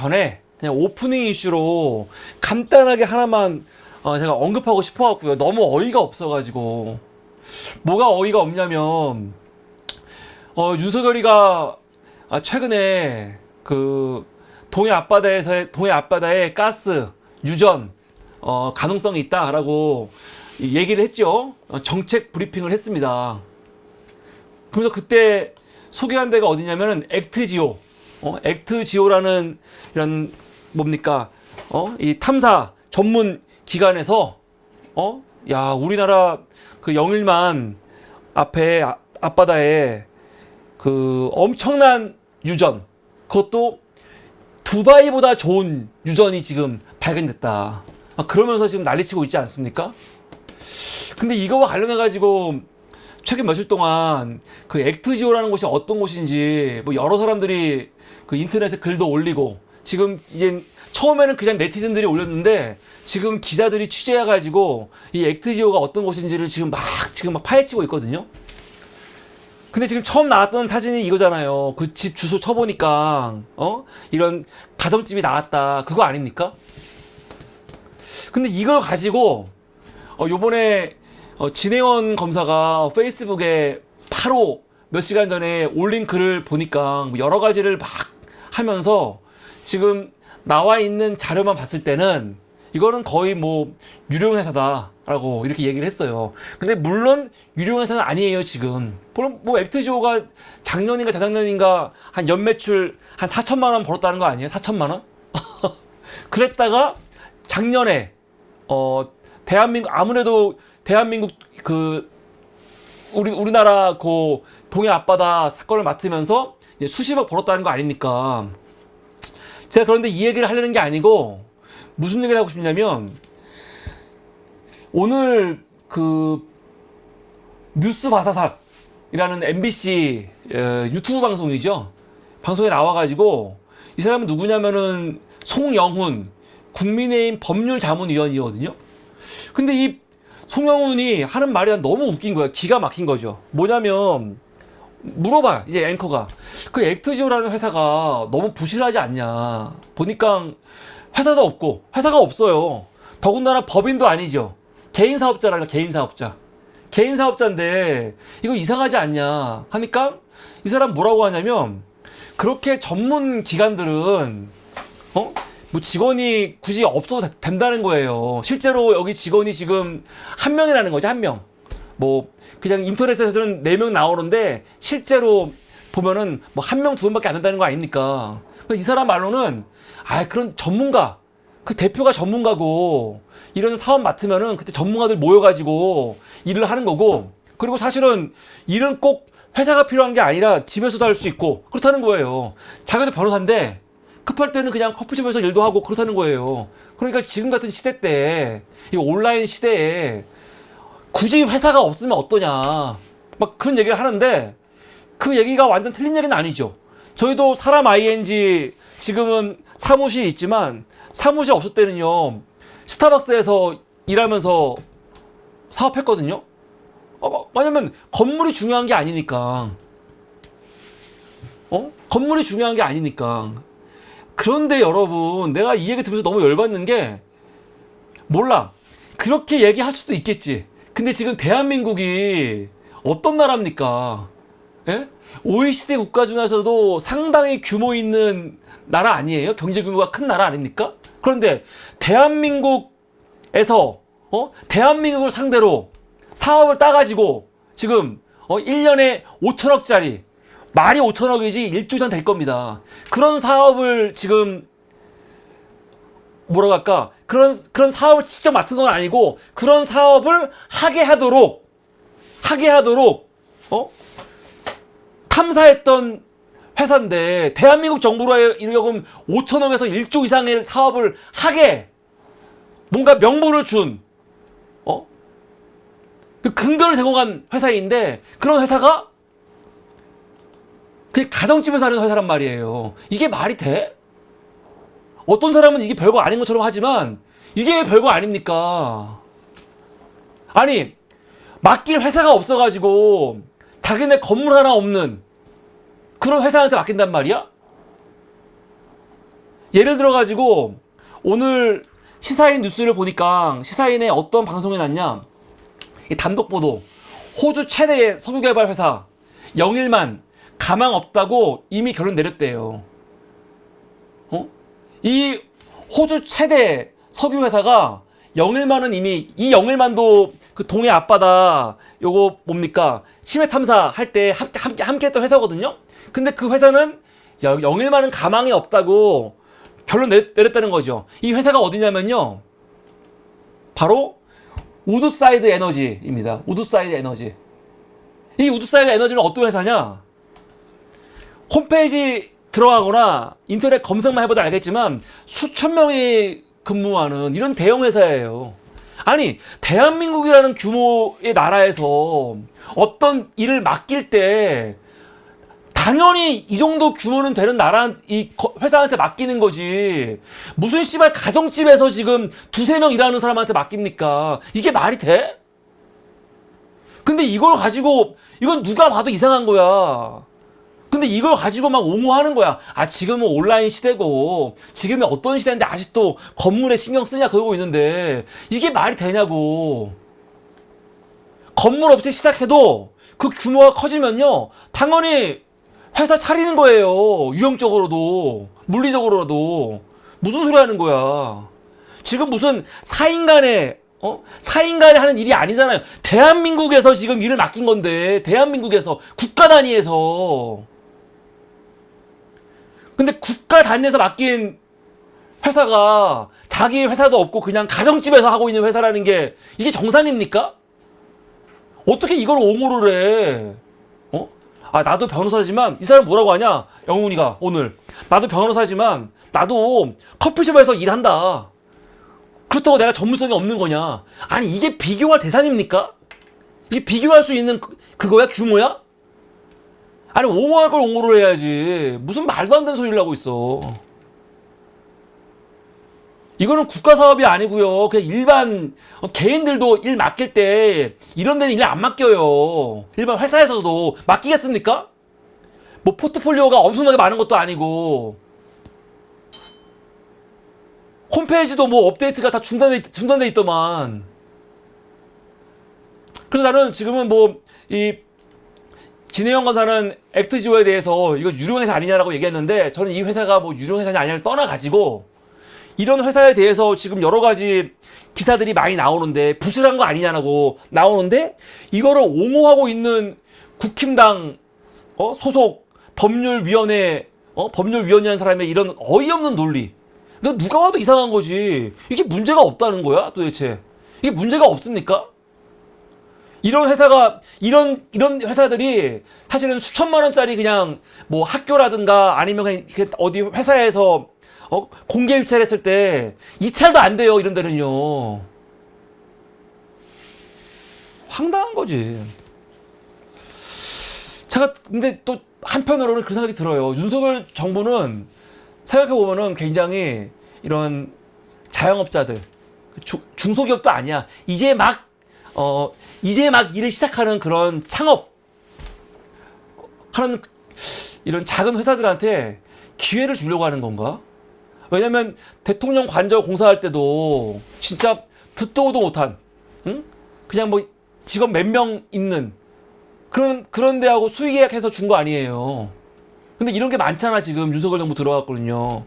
전에 그냥 오프닝 이슈로 간단하게 하나만 어, 제가 언급하고 싶어갖고요. 너무 어이가 없어가지고 뭐가 어이가 없냐면 어, 윤석열이가 아, 최근에 그 동해 앞바다에서의 동해 앞바다에 가스 유전 어, 가능성이 있다라고 얘기를 했죠. 어, 정책 브리핑을 했습니다. 그래서 그때 소개한 데가 어디냐면은 액트지오, 어, 액트 지오라는 이런 뭡니까, 어, 이 탐사 전문 기관에서 어, 야 우리나라 그 영일만 앞에 아- 앞바다에 그 엄청난 유전, 그것도 두바이보다 좋은 유전이 지금 발견됐다. 아, 그러면서 지금 난리치고 있지 않습니까? 근데 이거와 관련해 가지고 최근 며칠 동안 그 액트지오라는 곳이 어떤 곳인지 뭐 여러 사람들이 그 인터넷에 글도 올리고 지금 이제 처음에는 그냥 네티즌들이 올렸는데 지금 기자들이 취재해 가지고 이 액트지오가 어떤 곳인지를 지금 막 지금 막 파헤치고 있거든요. 근데 지금 처음 나왔던 사진이 이거잖아요. 그 집 주소 쳐보니까 어 이런 가정집이 나왔다. 그거 아닙니까? 근데 이걸 가지고 어 요번에 어, 진혜원 검사가 페이스북에 바로 몇 시간 전에 올린 글을 보니까 뭐 여러 가지를 막 하면서 지금 나와 있는 자료만 봤을 때는 이거는 거의 뭐 유령 회사다라고 이렇게 얘기를 했어요. 근데 물론 유령 회사는 아니에요 지금. 물론 뭐 액트지오가 작년인가 재작년인가 한 연매출 한 4천만 원 벌었다는 거 아니에요? 4천만 원? 그랬다가 작년에 어 대한민국 아무래도 대한민국 그 우리 우리나라 그 동해 앞바다 사건을 맡으면서 수십억 벌었다는 거 아닙니까? 제가 그런데 이 얘기를 하려는 게 아니고 무슨 얘기를 하고 싶냐면 오늘 그 뉴스 바사삭이라는 MBC 어, 유튜브 방송이죠. 방송에 나와가지고 이 사람은 누구냐면은 송영훈 국민의힘 법률자문위원이거든요. 근데 이 송영훈이 하는 말이 난 너무 웃긴 거야. 기가 막힌 거죠. 뭐냐면 물어봐 이제 앵커가 그 액트지오라는 회사가 너무 부실하지 않냐. 보니까 회사도 없고 회사가 없어요. 더군다나 법인도 아니죠. 개인 사업자라는 거, 개인 사업자. 개인 사업자인데 이거 이상하지 않냐 하니까 이 사람 뭐라고 하냐면 그렇게 전문 기관들은 어? 뭐 직원이 굳이 없어도 되- 된다는 거예요. 실제로 여기 직원이 지금 한 명이라는 거죠, 한 명. 뭐 그냥 인터넷에서는 네 명 나오는데 실제로 보면은 뭐 한 명, 두 명밖에 안 된다는 거 아닙니까? 이 사람 말로는 아 그런 전문가 그 대표가 전문가고 이런 사업 맡으면은 그때 전문가들 모여가지고 일을 하는 거고 그리고 사실은 일은 꼭 회사가 필요한 게 아니라 집에서도 할 수 있고 그렇다는 거예요. 자기도 변호사인데 급할 때는 그냥 커피숍에서 일도 하고 그렇다는 거예요. 그러니까 지금 같은 시대 때, 이 온라인 시대에 굳이 회사가 없으면 어떠냐. 막 그런 얘기를 하는데 그 얘기가 완전 틀린 얘기는 아니죠. 저희도 사람 ING 지금은 사무실이 있지만 사무실 없을 때는요. 스타벅스에서 일하면서 사업했거든요. 어, 왜냐면 건물이 중요한 게 아니니까. 어? 건물이 중요한 게 아니니까. 그런데 여러분, 내가 이 얘기 들으면서 너무 열받는 게, 몰라. 그렇게 얘기할 수도 있겠지. 근데 지금 대한민국이 어떤 나라입니까? 예? OECD 국가 중에서도 상당히 규모 있는 나라 아니에요? 경제 규모가 큰 나라 아닙니까? 그런데 대한민국에서, 어? 대한민국을 상대로 사업을 따가지고 지금, 어? 1년에 5천억짜리, 말이 5천억이지 1조 이상 될 겁니다. 그런 사업을 지금 뭐라고 할까? 그런 그런 사업을 직접 맡은 건 아니고 그런 사업을 하게 하도록 하게 하도록 어? 탐사했던 회사인데 대한민국 정부로 이러면 5천억에서 1조 이상의 사업을 하게 뭔가 명분을 준 어? 그 근거를 제공한 회사인데 그런 회사가 그냥 가정집에서 하는 회사란 말이에요. 이게 말이 돼? 어떤 사람은 이게 별거 아닌 것처럼 하지만 이게 왜 별거 아닙니까? 아니 맡길 회사가 없어가지고 자기네 건물 하나 없는 그런 회사한테 맡긴단 말이야? 예를 들어 가지고 오늘 시사인 뉴스를 보니까 시사인에 어떤 방송이 났냐? 이 단독 보도. 호주 최대의 석유 개발 회사 영일만 가망 없다고 이미 결론 내렸대요. 어? 이 호주 최대 석유 회사가 영일만은 이미 이 영일만도 그 동해 앞바다 요거 뭡니까 심해 탐사 할때 함께 함께 함께 했던 회사거든요. 근데 그 회사는 야, 영일만은 가망이 없다고 결론 내, 내렸다는 거죠. 이 회사가 어디냐면요. 바로 우드사이드 에너지입니다. 우드사이드 에너지. 이 우드사이드 에너지는 어떤 회사냐? 홈페이지 들어가거나 인터넷 검색만 해봐도 알겠지만 수천 명이 근무하는 이런 대형 회사예요. 아니, 대한민국이라는 규모의 나라에서 어떤 일을 맡길 때 당연히 이 정도 규모는 되는 나라 이 거- 회사한테 맡기는 거지. 무슨 씨발 가정집에서 지금 두세 명 일하는 사람한테 맡깁니까? 이게 말이 돼? 근데 이걸 가지고 이건 누가 봐도 이상한 거야. 근데 이걸 가지고 막 옹호하는 거야. 아, 지금은 온라인 시대고, 지금이 어떤 시대인데 아직도 건물에 신경 쓰냐 그러고 있는데, 이게 말이 되냐고. 건물 없이 시작해도 그 규모가 커지면요, 당연히 회사 차리는 거예요. 유형적으로도, 물리적으로라도. 무슨 소리 하는 거야. 지금 무슨 사인간에, 어? 사인간에 하는 일이 아니잖아요. 대한민국에서 지금 일을 맡긴 건데, 대한민국에서, 국가 단위에서. 근데 국가 단위에서 맡긴 회사가 자기 회사도 없고 그냥 가정집에서 하고 있는 회사라는 게 이게 정상입니까? 어떻게 이걸 옹호를 해? 어? 아, 나도 변호사지만 이 사람 뭐라고 하냐? 영훈이가 오늘. 나도 변호사지만 나도 커피숍에서 일한다. 그렇다고 내가 전문성이 없는 거냐? 아니, 이게 비교할 대상입니까? 이게 비교할 수 있는 그, 그거야? 규모야? 아니 옹호할 걸 옹호를 해야지. 무슨 말도 안 되는 소리를 하고 있어. 이거는 국가 사업이 아니고요. 그냥 일반 어, 개인들도 일 맡길 때 이런 데는 일 안 맡겨요. 일반 회사에서도 맡기겠습니까? 뭐 포트폴리오가 엄청나게 많은 것도 아니고. 홈페이지도 뭐 업데이트가 다 중단돼, 중단돼 있더만. 그래서 나는 지금은 뭐 이 진해영 검사는 액트지오에 대해서 이거 유령 회사 아니냐라고 얘기했는데 저는 이 회사가 뭐 유령 회사냐 아니냐를 떠나가지고 이런 회사에 대해서 지금 여러 가지 기사들이 많이 나오는데 부실한 거 아니냐라고 나오는데 이거를 옹호하고 있는 국힘당 어? 소속 법률위원회 어? 법률위원이라는 사람의 이런 어이없는 논리 너 누가 봐도 이상한 거지 이게 문제가 없다는 거야 도대체 이게 문제가 없습니까? 이런 회사가 이런 이런 회사들이 사실은 수천만 원짜리 그냥 뭐 학교라든가 아니면 그냥 어디 회사에서 어, 공개 입찰 했을 때 입찰도 안 돼요 이런 데는요. 황당한 거지. 제가 근데 또 한편으로는 그 생각이 들어요. 윤석열 정부는 생각해 보면은 굉장히 이런 자영업자들 주- 중소기업도 아니야. 이제 막 어, 이제 막 일을 시작하는 그런 창업 하는 이런 작은 회사들한테 기회를 주려고 하는 건가? 왜냐면 대통령 관저 공사할 때도 진짜 듣도 보도 못한, 응? 그냥 뭐 직원 몇 명 있는 그런, 그런 데하고 수의 계약해서 준 거 아니에요. 근데 이런 게 많잖아, 지금 윤석열 정부 들어갔거든요.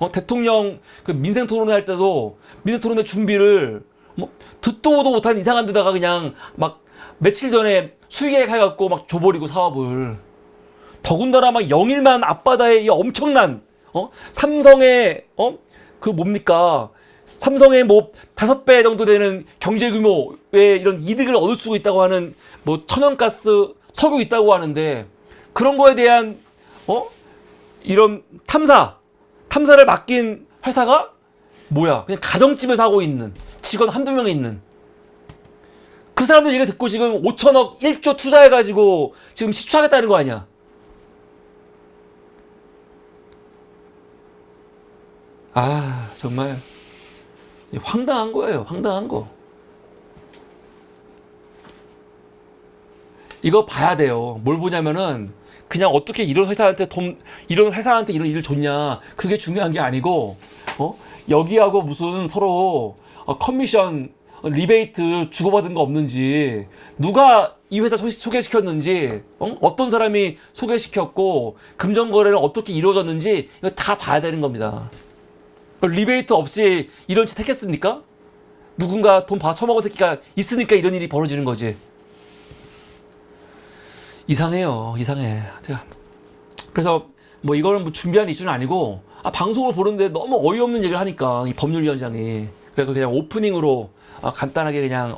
어, 대통령 그 민생 토론회 할 때도 민생 토론회 준비를 뭐 듣도 보도 못한 이상한 데다가 그냥 막 며칠 전에 수의계획 해갖고 막 줘버리고 사업을 더군다나 막 영일만 앞바다에 이 엄청난 어? 삼성의 어? 그 뭡니까? 삼성의 뭐 다섯 배 정도 되는 경제 규모의 이런 이득을 얻을 수 있다고 하는 뭐 천연가스 석유 있다고 하는데 그런 거에 대한 어? 이런 탐사 탐사를 맡긴 회사가 뭐야? 그냥 가정집에서 하고 있는 직원 한두 명 있는. 그 사람들 얘기 듣고 지금 5천억 1조 투자해가지고 지금 시추하겠다는 거 아니야? 아 정말 황당한 거예요 황당한 거. 이거 봐야 돼요. 뭘 보냐면은 그냥 어떻게 이런 회사한테 돈 이런 회사한테 이런 일을 줬냐. 그게 중요한 게 아니고 어? 여기하고 무슨 서로 어, 커미션 어, 리베이트 주고받은 거 없는지 누가 이 회사 소- 소개시켰는지 어? 떤 사람이 소개시켰고 금전 거래는 어떻게 이루어졌는지 이거 다 봐야 되는 겁니다. 리베이트 없이 이런 짓 했겠습니까? 누군가 돈 받아 처먹은 새끼가 있으니까 이런 일이 벌어지는 거지. 이상해요. 이상해. 제가 그래서 뭐 이거는 뭐 준비한 이슈는 아니고 아, 방송을 보는데 너무 어이없는 얘기를 하니까 이 법률위원장이 그래서 그냥 오프닝으로 아, 간단하게 그냥